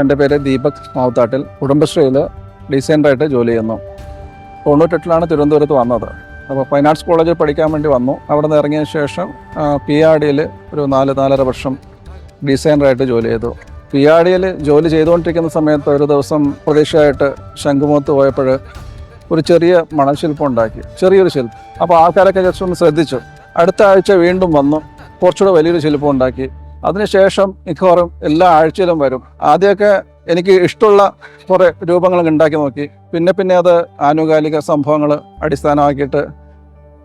എന്റെ പേര് ദീപക് മാവത്താട്ടിൽ. കുടുംബശ്രീയിൽ ഡിസൈനറായിട്ട് ജോലി ചെയ്യുന്നു. തൊണ്ണൂറ്റെട്ടിലാണ് തിരുവനന്തപുരത്ത് വന്നത്. അപ്പോൾ ഫൈൻ ആർട്സ് കോളേജിൽ പഠിക്കാൻ വേണ്ടി വന്നു. അവിടെ നിന്ന് ഇറങ്ങിയ ശേഷം പി ആർ ഡിയിൽ ഒരു നാല് നാലര വർഷം ഡിസൈനറായിട്ട് ജോലി ചെയ്തു. പി ആർ ഡിയിൽ ജോലി ചെയ്തുകൊണ്ടിരിക്കുന്ന സമയത്ത് ഒരു ദിവസം പ്രതീക്ഷയായിട്ട് ശംഖുമുഖത്ത് പോയപ്പോൾ ഒരു ചെറിയ മണൽശില്പം ഉണ്ടാക്കി. ചെറിയൊരു ശില്പം അപ്പോൾ ആൾക്കാരൊക്കെ ജസ്റ്റ് ഒന്ന് ശ്രദ്ധിച്ചു. അടുത്ത ആഴ്ച വീണ്ടും വന്നു. കുറച്ചുകൂടെ വലിയൊരു ശില്പം ഉണ്ടാക്കി. അതിനുശേഷം മിക്കവാറും എല്ലാ ആഴ്ചയിലും വരും. ആദ്യമൊക്കെ എനിക്ക് ഇഷ്ടമുള്ള കുറേ രൂപങ്ങൾ ഉണ്ടാക്കി നോക്കി. പിന്നെ പിന്നെ അത് ആനുകാലിക സംഭവങ്ങൾ അടിസ്ഥാനമാക്കിയിട്ട്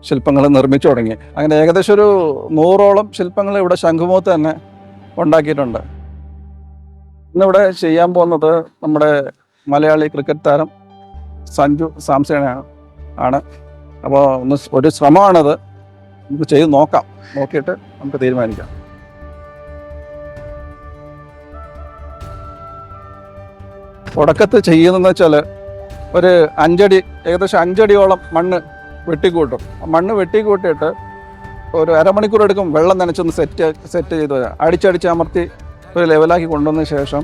ശില്പങ്ങൾ നിർമ്മിച്ചു തുടങ്ങി. അങ്ങനെ ഏകദേശം ഒരു നൂറോളം ശില്പങ്ങൾ ഇവിടെ ശംഖുമുഖത്ത് തന്നെ ഉണ്ടാക്കിയിട്ടുണ്ട്. ഇന്നിവിടെ ചെയ്യാൻ പോകുന്നത് നമ്മുടെ മലയാളി ക്രിക്കറ്റ് താരം സഞ്ജു സാംസണാണ് ആണ്. അപ്പോൾ ഒന്ന് ഒരു ശ്രമമാണത്. നമുക്ക് ചെയ്ത് നോക്കാം. നോക്കിയിട്ട് നമുക്ക് തീരുമാനിക്കാം. തുടക്കത്ത് ചെയ്യുന്നതെന്ന് വെച്ചാൽ ഒരു അഞ്ചടി ഏകദേശം അഞ്ചടിയോളം മണ്ണ് വെട്ടിക്കൂട്ടും. മണ്ണ് വെട്ടിക്കൂട്ടിയിട്ട് ഒരു അരമണിക്കൂർ എടുക്കും വെള്ളം നനച്ചൊന്ന് സെറ്റ് സെറ്റ് ചെയ്ത് വരാം അടിച്ചടിച്ച് അമർത്തി ഒരു ലെവലാക്കി കൊണ്ടുവന്ന ശേഷം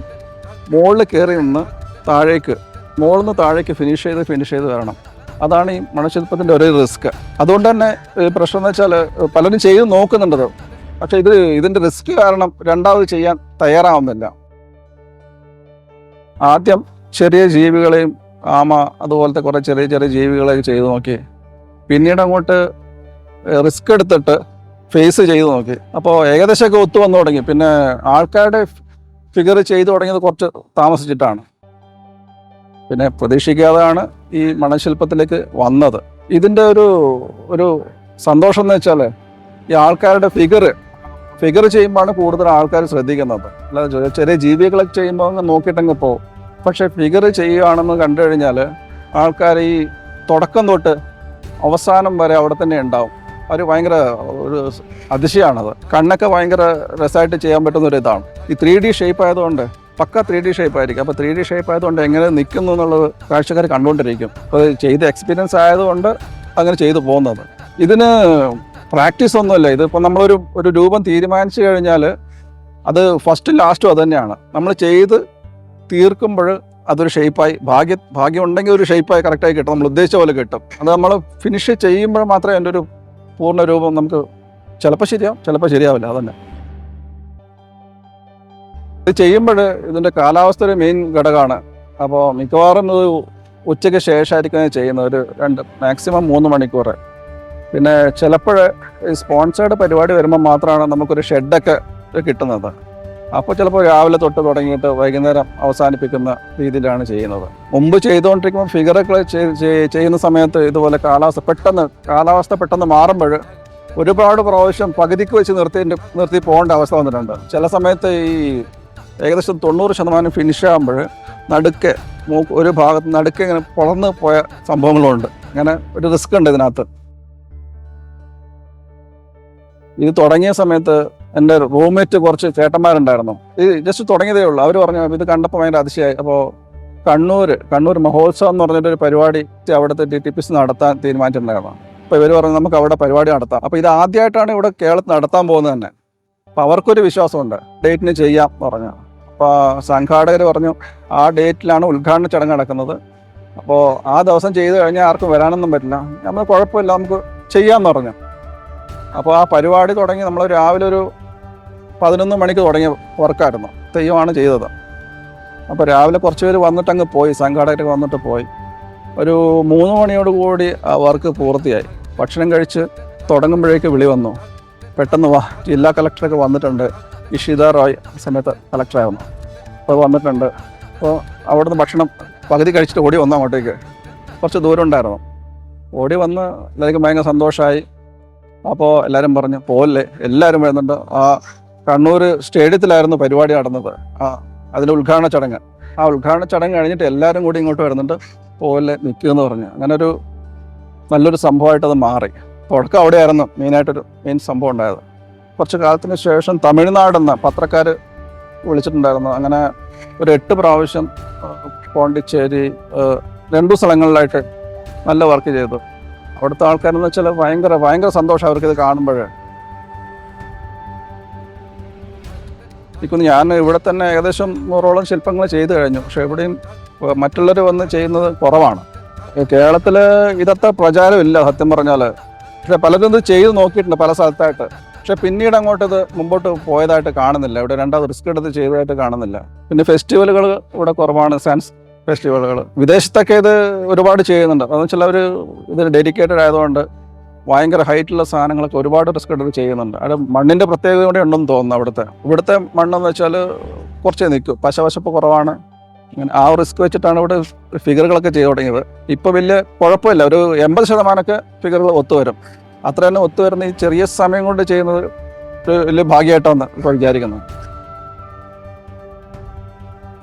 മുകളിൽ കയറി നിന്ന് താഴേക്ക് മുകളിൽ നിന്ന് താഴേക്ക് ഫിനിഷ് ചെയ്ത് ഫിനിഷ് ചെയ്ത് വരണം. അതാണ് ഈ മണശില്പത്തിന്റെ ഒരു റിസ്ക് അതുകൊണ്ട് തന്നെ പ്രശ്നം എന്ന് വെച്ചാൽ പലരും ചെയ്ത് നോക്കുന്നുണ്ടത് പക്ഷേ ഇത് ഇതിന്റെ റിസ്ക് കാരണം രണ്ടാമത് ചെയ്യാൻ തയ്യാറാവുന്നില്ല. ആദ്യം ചെറിയ ജീവികളെയും ആമ അതുപോലത്തെ കുറേ ചെറിയ ചെറിയ ജീവികളെ ചെയ്തു നോക്കി. പിന്നീട് അങ്ങോട്ട് റിസ്ക് എടുത്തിട്ട് ഫേസ് ചെയ്തു നോക്കി. അപ്പോൾ ഏകദേശമൊക്കെ ഒത്തു വന്നു തുടങ്ങി. പിന്നെ ആൾക്കാരുടെ ഫിഗർ ചെയ്തു തുടങ്ങിയത് കുറച്ച് താമസിച്ചിട്ടാണ്. പിന്നെ പ്രതീക്ഷിക്കാതെയാണ് ഈ മണശില്പത്തിലേക്ക് വന്നത്. ഇതിന്റെ ഒരു ഒരു സന്തോഷം എന്ന് വെച്ചാൽ ഈ ആൾക്കാരുടെ ഫിഗർ ഫിഗർ ചെയ്യുമ്പോഴാണ് കൂടുതൽ ആൾക്കാർ ശ്രദ്ധിക്കുന്നത്. അല്ലാതെ ചെറിയ ജീവികളൊക്കെ ചെയ്യുമ്പോൾ അങ്ങ് നോക്കിയിട്ടങ്ങ് പോകും പക്ഷേ ഫിഗർ ചെയ്യുകയാണെന്ന് കണ്ടു കഴിഞ്ഞാൽ ആൾക്കാർ ഈ തുടക്കം തൊട്ട് അവസാനം വരെ അവിടെ തന്നെ ഉണ്ടാവും. അവർ ഭയങ്കര ഒരു അതിശയമാണത് കണ്ണൊക്കെ ഭയങ്കര രസമായിട്ട് ചെയ്യാൻ പറ്റുന്ന ഒരു ഇതാണ്. ഈ ത്രീ ഡി ഷേപ്പ് ആയതുകൊണ്ട് പക്ക ത്രീ ഡി ഷേപ്പ് ആയിരിക്കും. അപ്പോൾ ത്രീ ഡി ഷേപ്പ് ആയതുകൊണ്ട് എങ്ങനെ നിൽക്കുന്നു എന്നുള്ളത് കാഴ്ചക്കാർ കണ്ടുകൊണ്ടിരിക്കും. അപ്പോൾ ചെയ്ത് എക്സ്പീരിയൻസ് ആയതുകൊണ്ട് അങ്ങനെ ചെയ്തു പോകുന്നത്. ഇതിന് പ്രാക്ടീസ് ഒന്നുമില്ല. ഇതിപ്പോൾ നമ്മളൊരു ഒരു രൂപം തീരുമാനിച്ചു കഴിഞ്ഞാൽ അത് ഫസ്റ്റ് ലാസ്റ്റും അത് തന്നെയാണ്. നമ്മൾ ചെയ്ത് തീർക്കുമ്പോൾ അതൊരു ഷേപ്പായി ഭാഗ്യ ഭാഗ്യം ഉണ്ടെങ്കിൽ ഒരു ഷേപ്പായി കറക്റ്റായി കിട്ടും. നമ്മൾ ഉദ്ദേശിച്ച പോലെ കിട്ടും. അത് നമ്മൾ ഫിനിഷ് ചെയ്യുമ്പോൾ മാത്രമേ അതിന്റെ ഒരു പൂർണ രൂപം നമുക്ക് ചിലപ്പോൾ ശരിയാവും ചിലപ്പോൾ ശരിയാവില്ല. അതന്നെ ഇത് ചെയ്യുമ്പോൾ ഇതിന്റെ കാലാവസ്ഥ ഒരു മെയിൻ ഘടകമാണ്. അപ്പോൾ മിക്കവാറും ഇത് ഉച്ചയ്ക്ക് ശേഷമായിരിക്കും ചെയ്യുന്നത്. ഒരു രണ്ട് മാക്സിമം മൂന്ന് മണിക്കൂർ. പിന്നെ ചിലപ്പോൾ സ്പോൺസേർഡ് പരിപാടി വരുമ്പോൾ മാത്രമാണ് നമുക്കൊരു ഷെഡൊക്കെ കിട്ടുന്നത്. അപ്പോൾ ചിലപ്പോൾ രാവിലെ തൊട്ട് തുടങ്ങിയിട്ട് വൈകുന്നേരം അവസാനിപ്പിക്കുന്ന രീതിയിലാണ് ചെയ്യുന്നത്. മുമ്പ് ചെയ്തുകൊണ്ടിരിക്കുമ്പോൾ ഫിഗറൊക്കെ ചെയ്- ചെയ്- ചെയ്യുന്ന സമയത്ത് ഇതുപോലെ കാലാവസ്ഥ പെട്ടെന്ന് കാലാവസ്ഥ പെട്ടെന്ന് മാറുമ്പോൾ ഒരുപാട് പ്രാവശ്യം പകുതിക്ക് വെച്ച് നിർത്തി നിർത്തി പോകേണ്ട അവസ്ഥ വന്നിട്ടുണ്ട്. ചില സമയത്ത് ഈ ഏകദേശം തൊണ്ണൂറ് ശതമാനം ഫിനിഷ് ആകുമ്പോൾ നടുക്ക് ഒരു ഭാഗത്ത് നടുക്ക് ഇങ്ങനെ പൊളന്ന് പോയ സംഭവങ്ങളുണ്ട്. അങ്ങനെ ഒരു റിസ്ക് ഉണ്ട് ഇതിനകത്ത്. ഇത് തുടങ്ങിയ സമയത്ത് എന്റെ റൂംമേറ്റ് കുറച്ച് ചേട്ടന്മാരുണ്ടായിരുന്നു. ഇത് ജസ്റ്റ് തുടങ്ങിയതേ ഉള്ളൂ. അവർ പറഞ്ഞു ഇത് കണ്ടപ്പോൾ ഭയങ്കര അതിശയമായി. അപ്പോൾ കണ്ണൂർ കണ്ണൂർ മഹോത്സവം എന്ന് പറഞ്ഞിട്ടൊരു പരിപാടി അവിടുത്തെ ഡി ടി പി സി നടത്താൻ തീരുമാനിച്ചിട്ടുണ്ടായിരുന്നു. അപ്പോൾ ഇവർ പറഞ്ഞു നമുക്ക് അവിടെ പരിപാടി നടത്താം. അപ്പോൾ ഇത് ആദ്യമായിട്ടാണ് ഇവിടെ കേരളത്തിൽ നടത്താൻ പോകുന്നത് തന്നെ. അപ്പോൾ അവർക്കൊരു വിശ്വാസമുണ്ട്. ഡേറ്റിന് ചെയ്യാം പറഞ്ഞു. അപ്പോൾ സംഘാടകർ പറഞ്ഞു ആ ഡേറ്റിലാണ് ഉദ്ഘാടന ചടങ്ങ് നടക്കുന്നത്. അപ്പോൾ ആ ദിവസം ചെയ്തു കഴിഞ്ഞാൽ ആർക്കും വരാനൊന്നും പറ്റില്ല. നമ്മൾ കുഴപ്പമില്ല നമുക്ക് ചെയ്യാമെന്ന് പറഞ്ഞു. അപ്പോൾ ആ പരിപാടി തുടങ്ങി നമ്മൾ രാവിലെ ഒരു പതിനൊന്ന് മണിക്ക് തുടങ്ങിയ വർക്കായിരുന്നു തെയ്യമാണ് ചെയ്തത്. അപ്പോൾ രാവിലെ കുറച്ച് പേര് വന്നിട്ട് അങ്ങ് പോയി സംഘാടകർ വന്നിട്ട് പോയി. ഒരു മൂന്ന് മണിയോട് കൂടി ആ വർക്ക് പൂർത്തിയായി. ഭക്ഷണം കഴിച്ച് തുടങ്ങുമ്പോഴേക്ക് വിളി വന്നു. പെട്ടെന്ന് വാ ജില്ലാ കളക്ടറൊക്കെ വന്നിട്ടുണ്ട്. ഇഷിത റോയ് ആ സമയത്ത് കളക്ടറായിരുന്നു അപ്പോൾ വന്നിട്ടുണ്ട്. അപ്പോൾ അവിടുന്ന് ഭക്ഷണം പകുതി കഴിച്ചിട്ട് ഓടി വന്നു അങ്ങോട്ടേക്ക്. കുറച്ച് ദൂരം ഉണ്ടായിരുന്നു. ഓടി വന്ന് എല്ലാവർക്കും ഭയങ്കര സന്തോഷമായി അപ്പോൾ എല്ലാവരും പറഞ്ഞു പോലല്ലേ എല്ലാവരും വരുന്നുണ്ട്. ആ കണ്ണൂർ സ്റ്റേഡിയത്തിലായിരുന്നു പരിപാടി നടന്നത്. ആ അതിന്റെ ഉദ്ഘാടന ചടങ്ങ്. ആ ഉദ്ഘാടന ചടങ്ങ് കഴിഞ്ഞിട്ട് എല്ലാവരും കൂടി ഇങ്ങോട്ട് വരുന്നുണ്ട്. പോലെ നിൽക്കുമെന്ന് പറഞ്ഞു. അങ്ങനെ ഒരു നല്ലൊരു സംഭവമായിട്ട് അത് മാറി. തുടക്കം അവിടെയായിരുന്നു മെയിനായിട്ടൊരു മെയിൻ സംഭവം ഉണ്ടായത്. കുറച്ച് കാലത്തിന് ശേഷം തമിഴ്നാടെന്ന് പത്രക്കാർ വിളിച്ചിട്ടുണ്ടായിരുന്നു. അങ്ങനെ ഒരു എട്ട് പ്രാവശ്യം പോണ്ടിച്ചേരി രണ്ടു സ്ഥലങ്ങളിലായിട്ട് നല്ല വർക്ക് ചെയ്തു. അവിടുത്തെ ആൾക്കാരെന്ന് വെച്ചാൽ ഭയങ്കര ഭയങ്കര സന്തോഷം അവർക്ക് ഇത് കാണുമ്പോൾ ഇപ്പം ഞാൻ ഇവിടെ തന്നെ ഏകദേശം നൂറോളം ശില്പങ്ങൾ ചെയ്തു കഴിഞ്ഞു. പക്ഷേ ഇവിടെയും ഏഹ്, മറ്റുള്ളവർ വന്ന് ചെയ്യുന്നത് കുറവാണ്. കേരളത്തിൽ ഇതത്ര പ്രചാരമില്ല സത്യം പറഞ്ഞാൽ പക്ഷെ പലരും ഇത് ചെയ്ത് നോക്കിയിട്ടുണ്ട് പല സ്ഥലത്തായിട്ട്. പക്ഷെ പിന്നീട് അങ്ങോട്ട് ഇത് മുമ്പോട്ട് പോയതായിട്ട് കാണുന്നില്ല. ഇവിടെ രണ്ടാമത് റിസ്ക് എടുത്ത് ചെയ്തതായിട്ട് കാണുന്നില്ല. പിന്നെ ഫെസ്റ്റിവലുകൾ ഇവിടെ കുറവാണ് സയൻസ് ഫെസ്റ്റിവലുകൾ വിദേശത്തൊക്കെ ഇത് ഒരുപാട് ചെയ്യുന്നുണ്ട്. അതെന്ന് വെച്ചാൽ അവർ ഇതിന് ഡെഡിക്കേറ്റഡ് ആയതുകൊണ്ട് ഭയങ്കര ഹൈറ്റുള്ള സാധനങ്ങളൊക്കെ ഒരുപാട് റിസ്ക് എടുത്ത് ചെയ്യുന്നുണ്ട്. അത് മണ്ണിന്റെ പ്രത്യേകത കൂടെ ഉണ്ടെന്ന് തോന്നുന്നു അവിടുത്തെ. ഇവിടുത്തെ മണ്ണെന്ന് വെച്ചാൽ കുറച്ചേ നിൽക്കും. പശവശപ്പ് കുറവാണ്. ഇങ്ങനെ ആ റിസ്ക് വെച്ചിട്ടാണ് ഇവിടെ ഫിഗറുകളൊക്കെ ചെയ്തു തുടങ്ങിയത്. ഇപ്പോൾ വലിയ കുഴപ്പമില്ല. ഒരു എൺപത് ശതമാനമൊക്കെ ഫിഗറുകൾ ഒത്തുവരും അത്ര തന്നെ ഒത്തുവരുന്ന ഈ ചെറിയ സമയം കൊണ്ട് ചെയ്യുന്നത് ഒരു വലിയ ഭാഗ്യമായിട്ടാണ് ഇപ്പോൾ വിചാരിക്കുന്നത്.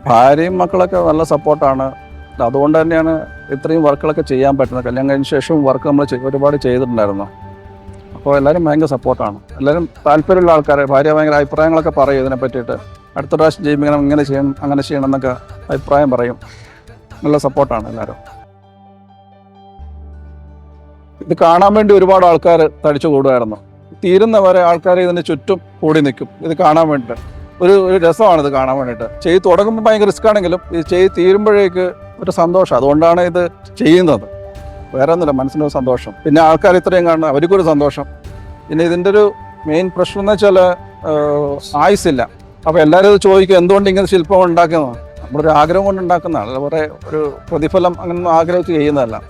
ഭാര്യയും മക്കളൊക്കെ നല്ല സപ്പോർട്ടാണ് അതുകൊണ്ട് തന്നെയാണ് ഇത്രയും വർക്കുകളൊക്കെ ചെയ്യാൻ പറ്റുന്നത്. കല്യാണം കഴിഞ്ഞ ശേഷവും വർക്ക് നമ്മൾ ഒരുപാട് ചെയ്തിട്ടുണ്ടായിരുന്നു. അപ്പോൾ എല്ലാവരും ഭയങ്കര സപ്പോർട്ടാണ് എല്ലാവരും താല്പര്യമുള്ള ആൾക്കാരെ ഭാര്യ ഭയങ്കര അഭിപ്രായങ്ങളൊക്കെ പറയും ഇതിനെ പറ്റിയിട്ട്. അടുത്ത പ്രാവശ്യം ചെയ്യുമ്പോൾ ഇങ്ങനെ ചെയ്യണം അങ്ങനെ ചെയ്യണം എന്നൊക്കെ അഭിപ്രായം പറയും. നല്ല സപ്പോർട്ടാണ് എല്ലാവരും ഇത് കാണാൻ വേണ്ടി ഒരുപാട് ആൾക്കാർ തടിച്ചു കൂടുമായിരുന്നു. തീരുന്നവരെ ആൾക്കാർ ഇതിന് ചുറ്റും കൂടി നിൽക്കും. ഇത് കാണാൻ വേണ്ടിയിട്ട്. ഒരു ഒരു രസമാണ് ഇത് കാണാൻ വേണ്ടിയിട്ട്. ചെയ്ത് തുടങ്ങുമ്പോൾ ഭയങ്കര റിസ്ക് ആണെങ്കിലും ഇത് ചെയ്ത് തീരുമ്പോഴേക്ക് ഒരു സന്തോഷം. അതുകൊണ്ടാണ് ഇത് ചെയ്യുന്നത്. വേറെ ഒന്നുമില്ല മനസ്സിനൊരു സന്തോഷം. പിന്നെ ആൾക്കാർ ഇത്രയും കാണുന്നത് അവർക്കൊരു സന്തോഷം. പിന്നെ ഇതിന്റെ ഒരു മെയിൻ പ്രശ്നം എന്ന് വെച്ചാൽ ആയുസില്ല അപ്പോൾ എല്ലാവരും ഇത് ചോദിക്കും എന്തുകൊണ്ട് ഇങ്ങനെ ശില്പം ഉണ്ടാക്കുന്നത് നമ്മളൊരു ആഗ്രഹം കൊണ്ട് ഉണ്ടാക്കുന്നതാണ്. അല്ലാതെ ഒരു പ്രതിഫലം അങ്ങനെ ആഗ്രഹിച്ച് ചെയ്യുന്നതല്ല.